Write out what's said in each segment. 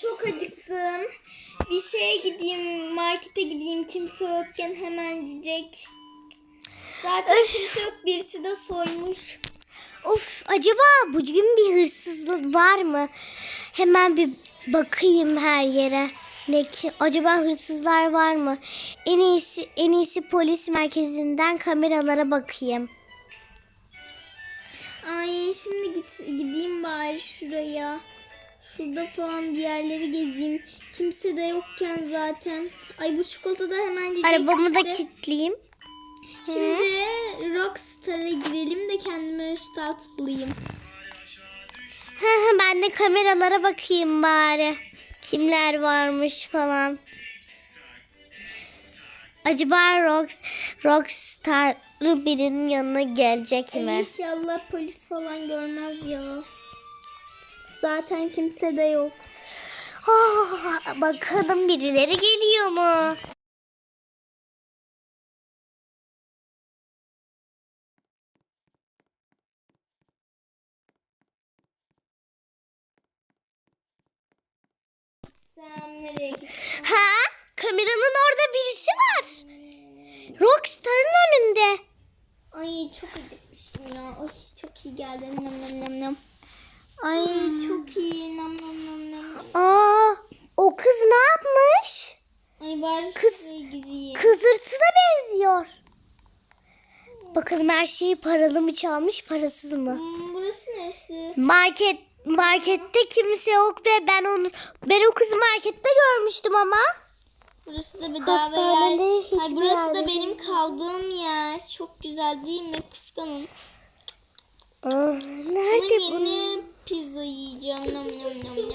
çok acıktım. Bir şeye gideyim, markete gideyim. Kimse yokken hemen yiyecek. Zaten Öf. kimse yok. Birisi de soymuş. Of acaba bugün bir hırsızlık var mı? Hemen bir bakayım her yere. Ne ki acaba hırsızlar var mı? En iyisi en iyisi polis merkezinden kameralara bakayım. Ay şimdi git, gideyim bari şuraya. Şurada falan bir yerleri gezeyim. Kimse de yokken zaten. Ay bu çikolata da hemen yiyecek. Arabamı da kilitleyeyim. Şimdi Rockstar'a girelim de kendime üst alt bulayım. Ben de kameralara bakayım bari. Kimler varmış falan. Acaba Rock, Rockstar'lı birinin yanına gelecek Ay mi? inşallah polis falan görmez ya. Zaten kimse de yok. Oh, bakalım birileri geliyor mu? Sen nereye gittin? Ha? Kameranın orada birisi var. Rockstar'ın önünde. Ay çok acıkmışım ya. Ay çok iyi geldi. Nam nam nam nam. Ay çok iyi. Nam nam nam nam. Aa, o kız ne yapmış? Ay bari Kız- şuraya gideyim. Kız hırsıza benziyor. Bakalım her şeyi paralı mı çalmış parasız mı? Hmm, burası neresi? Market markette kimse yok ve ben onu ben o kızı markette görmüştüm ama. Burası da bedava Hastanede yer. hiçbir burası da benim değil. kaldığım yer. Çok güzel değil mi? Kıskanın. Aa, Bunun nerede bu? yeni pizza yiyeceğim. Nam nam nam nam.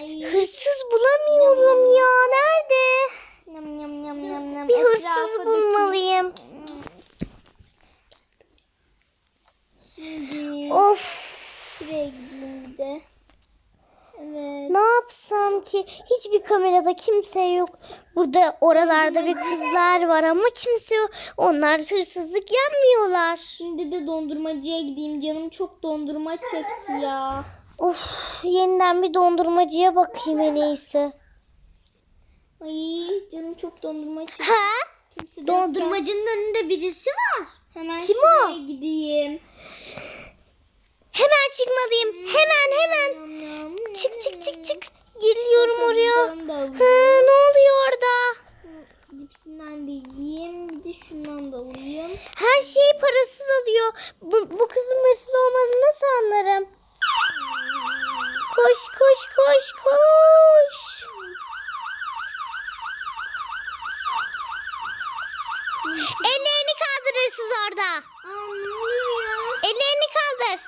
Ay. Hırsız bulamıyorum ya. Nerede? Nam nam nam nam nam. Bir Etrafa hırsız dökün. bulmalıyım. Şimdi Of. şuraya gideyim bir de. Evet. Ne yapsam ki? Hiçbir kamerada kimse yok. Burada oralarda bir kızlar var ama kimse yok. Onlar hırsızlık yapmıyorlar. Şimdi de dondurmacıya gideyim. Canım çok dondurma çekti ya. Of, yeniden bir dondurmacıya bakayım en iyisi. Ay canım çok dondurma çekti. Ha? Kimse Dondurmacının önünde birisi var. Hemen Kim o? gideyim. Hemen çıkmalıyım. Hemen hemen. Nam. Çık çık çık çık. Geliyorum oraya. Ha, ne oluyor orada? Cipsinden de yiyeyim. Bir de şundan da alayım. Her şeyi parasız alıyor. Bu, bu kızın hırsız olmadığını nasıl anlarım? Koş koş koş koş. Ellerini kaldır hırsız orada. Ellerini kaldır.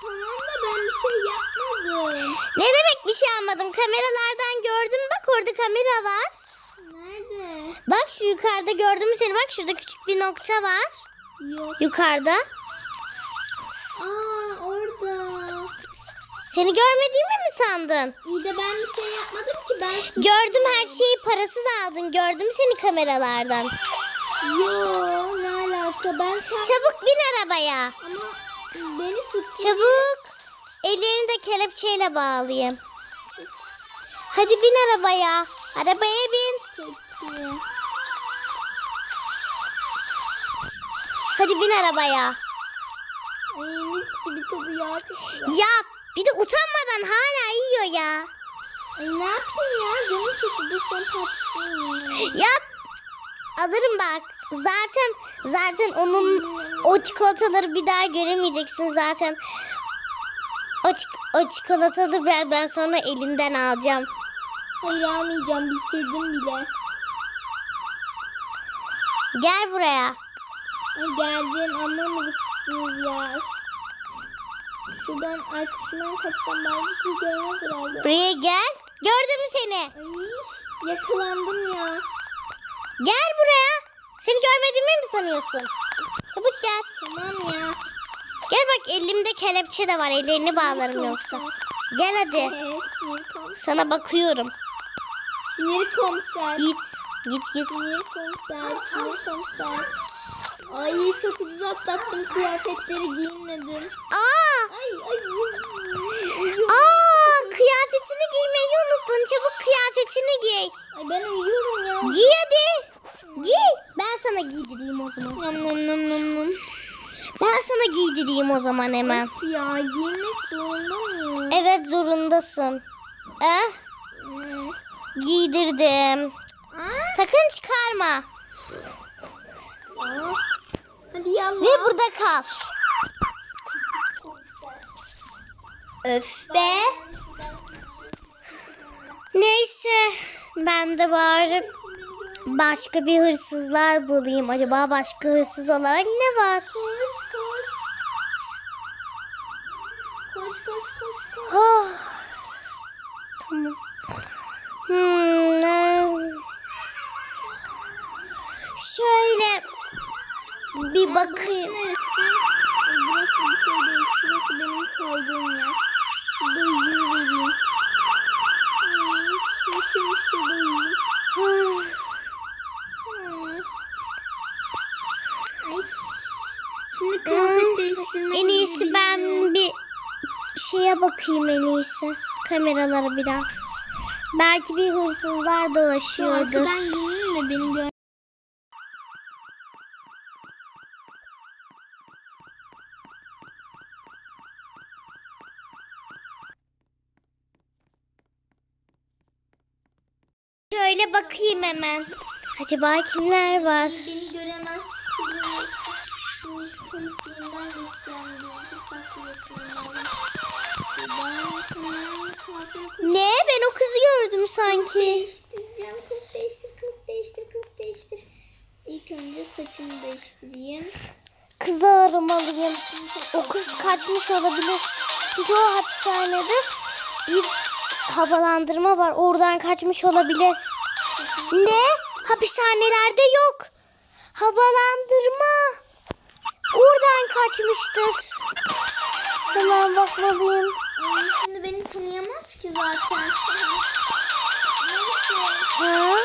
Tamam da ben bir şey yapmadım. Ne demek bir şey almadım. Kameralardan gördüm. Bak orada kamera var. Nerede? Bak şu yukarıda gördün mü seni? Bak şurada küçük bir nokta var. Yok. Yukarıda. Aa orada. Seni görmediğimi mi sandın? İyi de ben bir şey yapmadım ki. Ben. Gördüm her şeyi parasız aldın. Gördüm seni kameralardan. Yo ne alaka? Ben sen... Çabuk bin arabaya. Ama beni suçlu. Çabuk. Ellerini de kelepçeyle bağlayayım. Hadi bin arabaya. Arabaya bin. Peki. Hadi bin arabaya. Ay mis gibi tadı ya. Çok güzel. Ya bir de utanmadan hala yiyor ya. Ay ne yapayım ya? Canım çekti. Dur parçasını yiyeyim. Ya alırım bak. Zaten zaten onun o çikolataları bir daha göremeyeceksin zaten. O, o çikolataları ben, ben sonra elinden alacağım. Hayır almayacağım. Bitirdim bile. Gel buraya. Ay geldim ama mızıkçısınız ya. Şuradan arkasından kaçsam ben bir şey görmez herhalde. Buraya gel. Gördün mü seni? Ay yakalandım ya. Gel buraya. Seni görmediğimi mi sanıyorsun? Çabuk gel. Tamam ya. Gel bak elimde kelepçe de var. Ellerini bağlarım yoksa. Gel hadi. Evet, sinir komiser. Sana bakıyorum. Sinir komiser. Git. Git git. Sinir komiser, sinir komiser. Ay çok ucuz atlattım kıyafetleri giyinmedim. Aa! Ay ay. Ay, ay. Aa! Kıyafet giy. Ay ben uyuyorum ya. Giy hadi. Giy. Ben sana giydireyim o zaman. Nom nom nom nom nom. Ben sana giydireyim o zaman hemen. Of ya giymek zorunda mıyım? Evet zorundasın. Eh, Hmm. giydirdim. Aa, Sakın çıkarma. Hadi yallah. Ve burada kal. Öf be. Neyse ben de bari başka bir hırsızlar bulayım. Acaba başka hırsız olarak ne var? Koş koş. Koş koş koş koş. Oh. Tamam. Hmm? Şöyle bir bakayım. Burası neresi? Burası bir şey değil. Şurası benim kaldığım yer. Şurada uyuyorvereyim. Ay, mışıl mışıl uyuyayım. Hmm. Hmm. Ay. Şimdi kıyafet değiştirmem En iyisi ben bir şeye bakayım en iyisi. Kameralara biraz. Belki bir hırsızlar dolaşıyordur. arkadan giyineyim de beni gör. Şöyle bakayım hemen. Acaba kimler var? Beni göremez şu polisliğinden geçeceğim diye. Bir saklı yatırım lazım. Buradan hemen kuaföre koş- Ne? Ben o kızı gördüm Kılık sanki. değiştireceğim. Kılık değiştir, kılık değiştir, kılık değiştir. İlk önce saçımı değiştireyim. Kızı aramalıyım. O kız kaçmış olabilir. Çünkü o hapishanede bir havalandırma var. Oradan kaçmış olabilir. Ne? Hapishanelerde yok. Havalandırma. Oradan kaçmıştır. Hemen bakmalıyım. Ay şimdi beni tanıyamaz ki zaten. Neyse. Ha?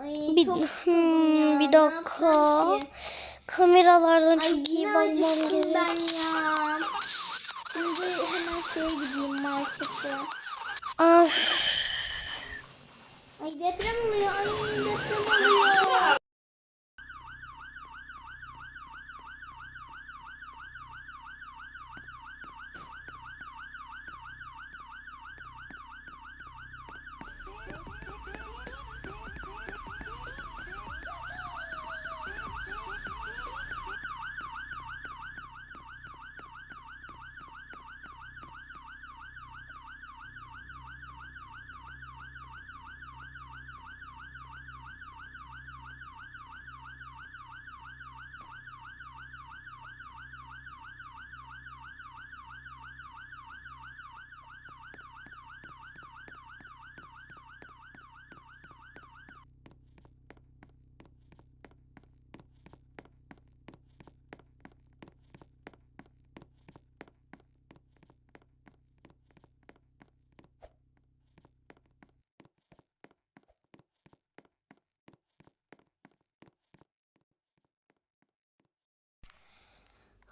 Ay Bir, çok hmm, bir dakika. Kameralardan Ay çok iyi bakmam gerek. ben ya. Şimdi hemen şeye gideyim markete. Ah. Ay deprem oluyor. Ay deprem oluyor.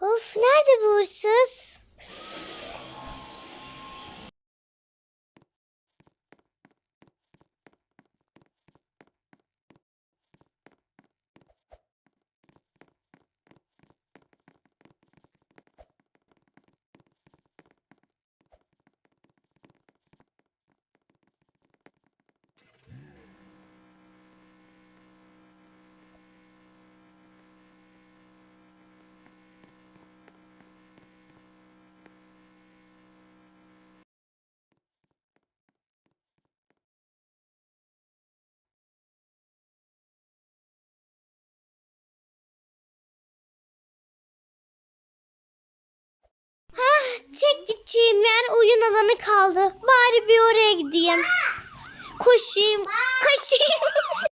Of nerede bu hırsız? Ah, tek gideceğim yer oyun alanı kaldı. Bari bir oraya gideyim. Koşayım, koşayım.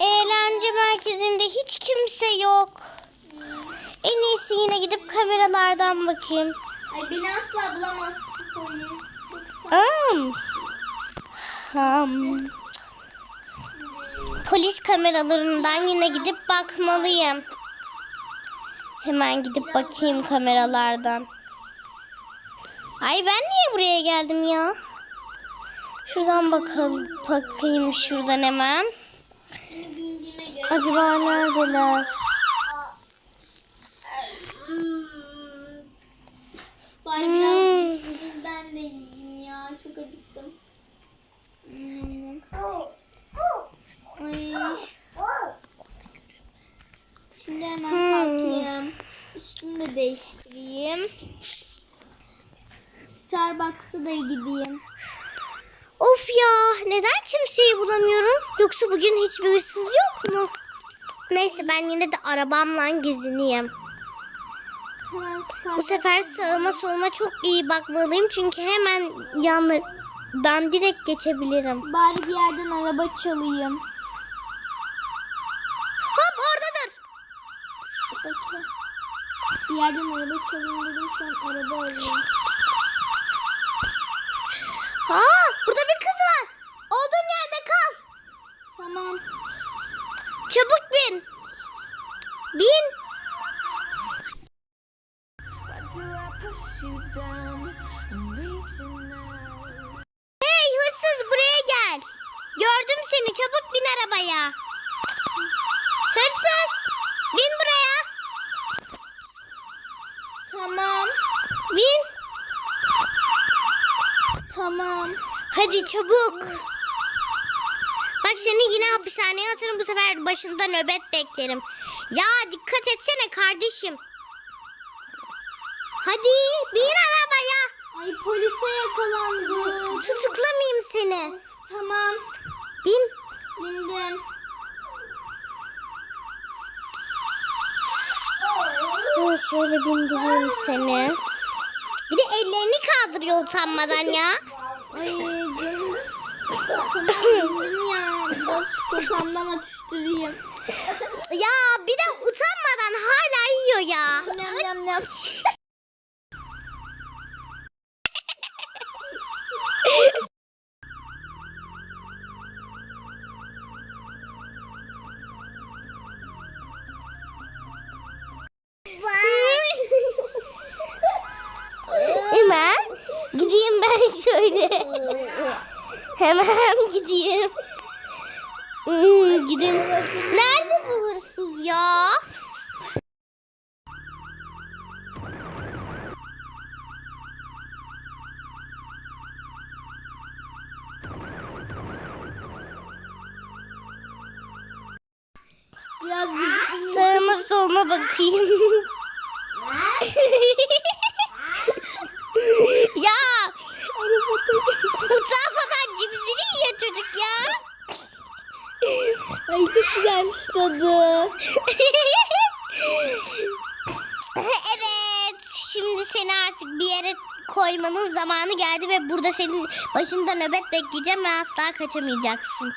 Eğlence merkezinde hiç kimse yok. En iyisi yine gidip kameralardan bakayım. Ay beni asla bulamaz şu polis. Çok sağ Um. Um. Polis kameralarından yine gidip bakmalıyım. Hemen gidip bakayım kameralardan. Ay ben niye buraya geldim ya? Şuradan bakalım. Bakayım şuradan hemen. Acaba neredeler? Bari Hmm. biraz cipsiz ben de yiyeyim ya. Çok acıktım. Hmm. Ay. Şimdi hemen kalkayım. Üstümü de değiştireyim. Starbucks'a da gideyim. Of ya neden kimseyi bulamıyorum? Yoksa bugün hiçbir hırsız yok mu? Neyse ben yine de arabamla gezineyim. Bu sefer sağıma soluma çok iyi bakmalıyım çünkü hemen yanlardan direkt geçebilirim. Bari bir yerden araba çalayım. Hop oradadır. Bekle. Bir yerden araba çalayım dedim şu an araba arıyorum. Ha, burada bir kız var. Olduğun yerde kal. Tamam. Çabuk bin. Bin. Hey hırsız buraya gel. Gördüm seni çabuk bin arabaya. Hırsız bin buraya. Tamam. Bin. Tamam. Hadi çabuk. Bak seni yine hapishaneye atarım bu sefer başında nöbet beklerim. Ya dikkat etsene kardeşim. Hadi bin arabaya. Ay polise yakalandı. Tutuklamayayım seni. Of, tamam. Bin. Bindim. Şöyle bindireyim seni. Bir de ellerini kaldırıyor utanmadan ya. Ay canım. Tamam ya. Biraz kafamdan atıştırayım. Ya bir de utanmadan hala yiyor ya. Nem nem nem. Hemen gideyim ben şöyle. Hemen gideyim. Hmm, gideyim. Nerede bu hırsız ya? Biraz cipsimi Sağıma soluma bakayım. ya utanmadan cipsini yiyor çocuk ya. Ay çok güzelmiş tadı. evet. Şimdi seni artık bir yere koymanın zamanı geldi ve burada senin başında nöbet bekleyeceğim ve asla kaçamayacaksın.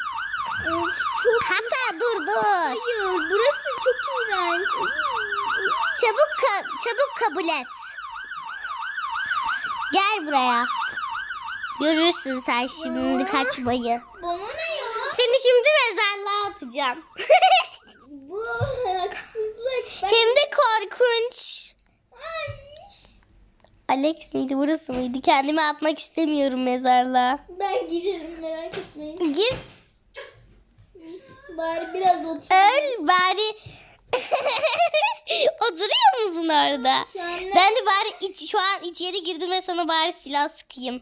Of, çok Hatta dur dur. hayır. Burası çok iğrenç. Çabuk ka- çabuk kabul et. Gel buraya. Görürsün sen şimdi kaçmayı. Bana ne ya? Seni şimdi mezarlığa atacağım. Bu haksızlık. Ben... Hem de korkunç. Ay. Alex miydi burası mıydı? Kendimi atmak istemiyorum mezarlığa. Ben girerim merak etmeyin. Gir Bari biraz otur. öl bari. Oturuyor musun orada? Ben de bari iç, şu an içeri girdim ve sana bari silah sıkayım.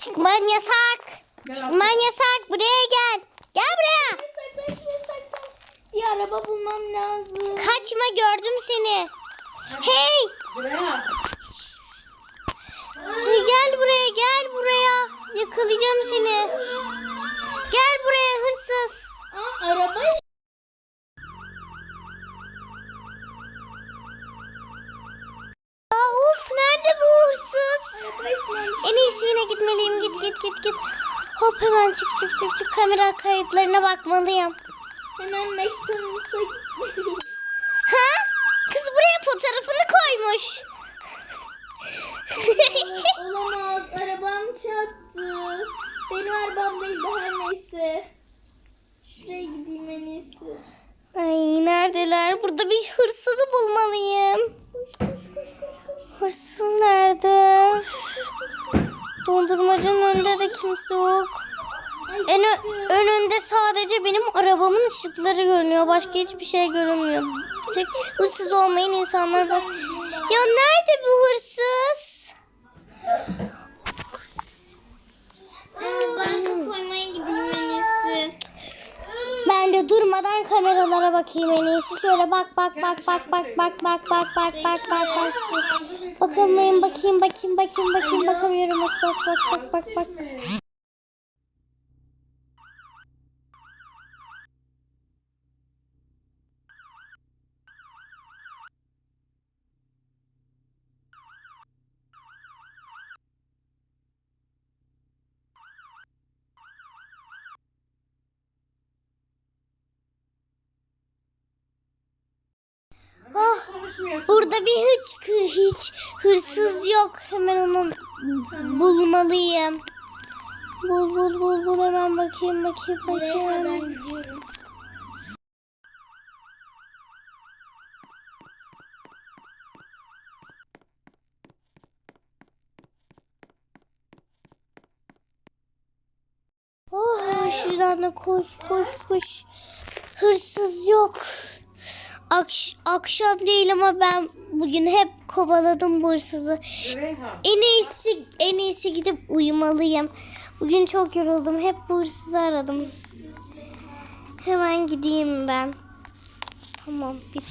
Çıkman yasak. Çıkman yasak. Buraya gel. Gel buraya. saklan şuraya saklan. Bir araba bulmam lazım. Kaçma gördüm seni. Hey. Gel buraya gel buraya. Yakalayacağım seni. Gel buraya hırsız. Aa, araba Aa, of nerede bu hırsız? En iyisi yine gitmeliyim. Git git git git. Hop hemen çık çık çık çık. Kamera kayıtlarına bakmalıyım. Hemen McDonald's'a gitmeliyim. Ha? Kız buraya fotoğrafını koymuş. Olamaz. Arabam çarptı. Benim arabam değil de her neyse. Şuraya gideyim en iyisi. Ay neredeler? Burada bir hırsızı bulmalıyım. Koş koş koş koş koş. Hırsız nerede? Dondurmacının önünde de kimse yok. Ay En ö- önünde sadece benim arabamın ışıkları görünüyor. Başka hiçbir şey görünmüyor. Bir tek hırsız olmayan insanlar var. Ya nerede bu hırsız? Aa, banka soymaya gideyim en iyisi. Durmadan kameralara bakayım en iyisi. Şöyle bak bak bak bak bak bak bak bak bak bak bak bak. Bakalım bakayım bakayım bakayım bakayım bakamıyorum bak bak bak bak bak bak. Ah, burada bir hiç hiç hırsız yok. Hemen onu bulmalıyım. Bul bul bul bul hemen bakayım bakayım bakayım. Oh, şuradan da koş koş koş. Hırsız yok. Akş akşam değil ama ben bugün hep kovaladım bu hırsızı. En iyisi en iyisi gidip uyumalıyım. Bugün çok yoruldum. Hep bu hırsızı aradım. Hemen gideyim ben. Tamam. Bir